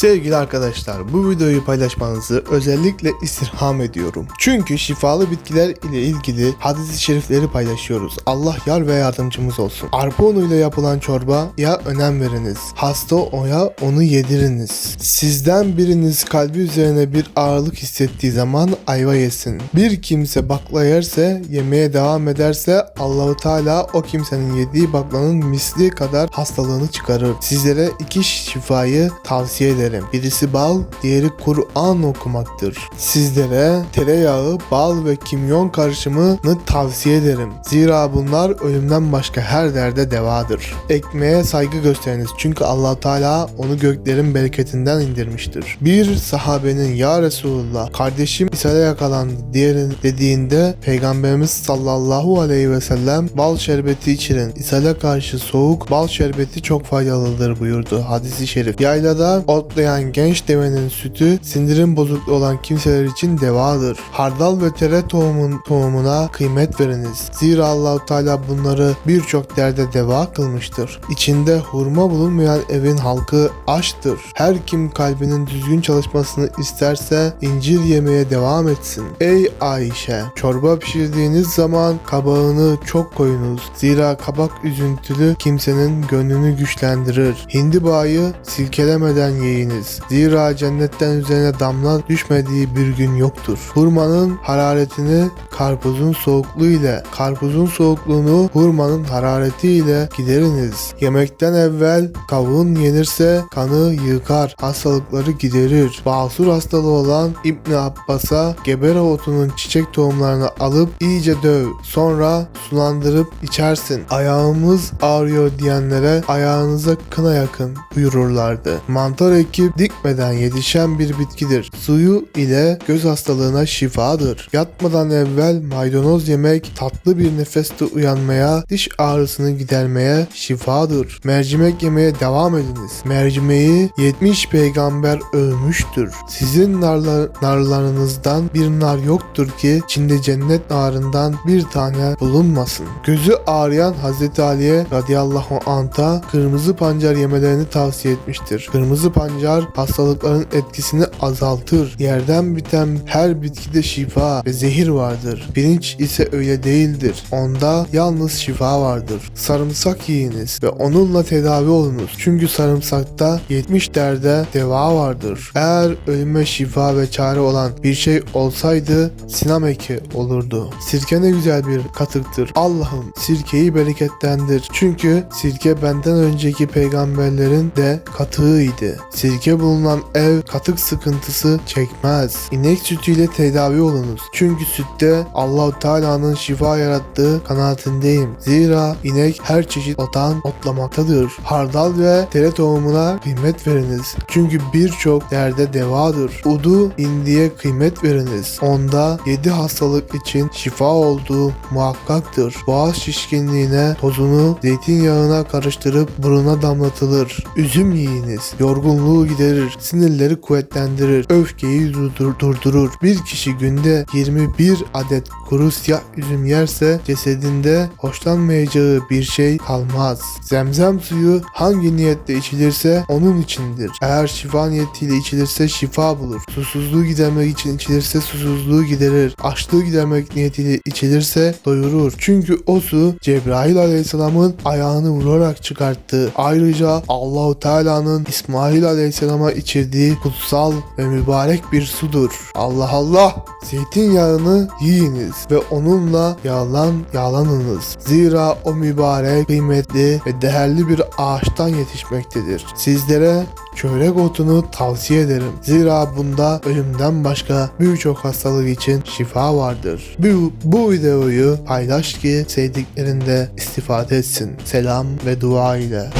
Sevgili arkadaşlar bu videoyu paylaşmanızı özellikle istirham ediyorum. Çünkü şifalı bitkiler ile ilgili hadis-i şerifleri paylaşıyoruz. Allah yar ve yardımcımız olsun. Arpa unuyla yapılan çorba ya önem veriniz. Hasta oya onu yediriniz. Sizden biriniz kalbi üzerine bir ağırlık hissettiği zaman ayva yesin. Bir kimse bakla yerse yemeye devam ederse Allahu Teala o kimsenin yediği baklanın misli kadar hastalığını çıkarır. Sizlere iki şifayı tavsiye ederim. Birisi bal, diğeri Kur'an okumaktır. Sizlere tereyağı, bal ve kimyon karışımını tavsiye ederim. Zira bunlar ölümden başka her derde devadır. Ekmeğe saygı gösteriniz çünkü allah Teala onu göklerin bereketinden indirmiştir. Bir sahabenin ya Resulullah kardeşim ishale yakalandı diğerin dediğinde Peygamberimiz sallallahu aleyhi ve sellem bal şerbeti içirin. İshale karşı soğuk bal şerbeti çok faydalıdır buyurdu hadisi şerif. Yaylada otlayan genç devenin sütü sindirim bozukluğu olan kimseler için devadır. Hardal ve tere tohumun, tohumuna kıymet veriniz. Zira Allahu Teala bunları birçok derde deva kılmıştır. İçinde hurma bulunmayan evin halkı açtır. Her kim kalbinin düzgün çalışmasını isterse incir yemeye devam etsin. Ey Ayşe, çorba pişirdiğiniz zaman kabağını çok koyunuz. Zira kabak üzüntülü kimsenin gönlünü güçlendirir. Hindibayı silkelemeden yiyiniz. Zira cennetten üzerine damla düşmediği bir gün yoktur. Hurmanın hararetini karpuzun soğukluğu ile, karpuzun soğukluğunu hurmanın harareti ile gideriniz. Yemekten evvel kavun yenirse kanı yıkar, hastalıkları giderir. Basur hastalığı olan İbni Abbas'a gebere otunun çiçek tohumlarını alıp iyice döv. Sonra sulandırıp içersin. Ayağımız ağrıyor diyenlere ayağınıza kına yakın buyururlardı. Mantar ekip dikmeden yetişen bir bitkidir. Suyu ile göz hastalığına şifadır. Yatmadan evvel maydanoz yemek tatlı bir nefeste uyanmaya, diş ağrısını gidermeye şifadır. Mercimek yemeye devam ediniz. Mercimeği 70 peygamber övmüştür. Sizin narlar, narlarınızdan bir nar yoktur ki içinde cennet narından bir tane bulunmasın. Gözü ağrıyan Hazreti Ali'ye radıyallahu anh'a kırmızı pancar yemelerini tavsiye etmiştir. Kırmızı pancar hastalıkların etkisini azaltır. Yerden biten her bitkide şifa ve zehir vardır. Pirinç ise öyle değildir. Onda yalnız şifa vardır. Sarımsak yiyiniz ve onunla tedavi olunuz. Çünkü sarımsakta 70 derde deva vardır. Eğer ölüme şifa ve çare olan bir şey olsaydı sinam eki olurdu. Sirke ne güzel bir katıktır. Allah'ım sirkeyi bereketlendir. Çünkü sirke benden önceki peygamberlerin de katığıydı. Sirke bulunan ev katık sıkıntısı çekmez. İnek sütüyle tedavi olunuz. Çünkü sütte Allahu Teala'nın şifa yarattığı kanaatindeyim. Zira inek her çeşit otan otlamaktadır. Hardal ve tere tohumuna kıymet veriniz. Çünkü birçok derde devadır. Udu indiye kıymet veriniz. Onda 7 hastalık için şifa olduğu muhakkaktır. Boğaz şişkinliğine tozunu zeytinyağına karıştırıp buruna damlatılır. Üzüm yiyiniz. Yorgunluğu giderir. Sinirleri kuvvetlendirir. Öfkeyi durdur- durdurur. Bir kişi günde 21 adet kuru siyah üzüm yerse cesedinde hoşlanmayacağı bir şey kalmaz. Zemzem suyu hangi niyetle içilirse onun içindir. Eğer şifa niyetiyle içilirse şifa bulur. Susuzluğu gidermek için içilirse susuzluğu giderir. Açlığı gidermek niyetiyle içilirse doyurur. Çünkü o su Cebrail aleyhisselamın ayağını vurarak çıkarttı. Ayrıca Allahu Teala'nın İsmail aleyhisselama içirdiği kutsal ve mübarek bir sudur. Allah Allah! Zeytinyağını yiyiniz ve onunla yağlan yağlanınız. Zira o mübarek, kıymetli ve değerli bir ağaçtan yetişmektedir. Sizlere çörek otunu tavsiye ederim. Zira bunda ölümden başka birçok hastalık için şifa vardır. Bu, bu videoyu paylaş ki sevdiklerinde istifade etsin. Selam ve dua ile.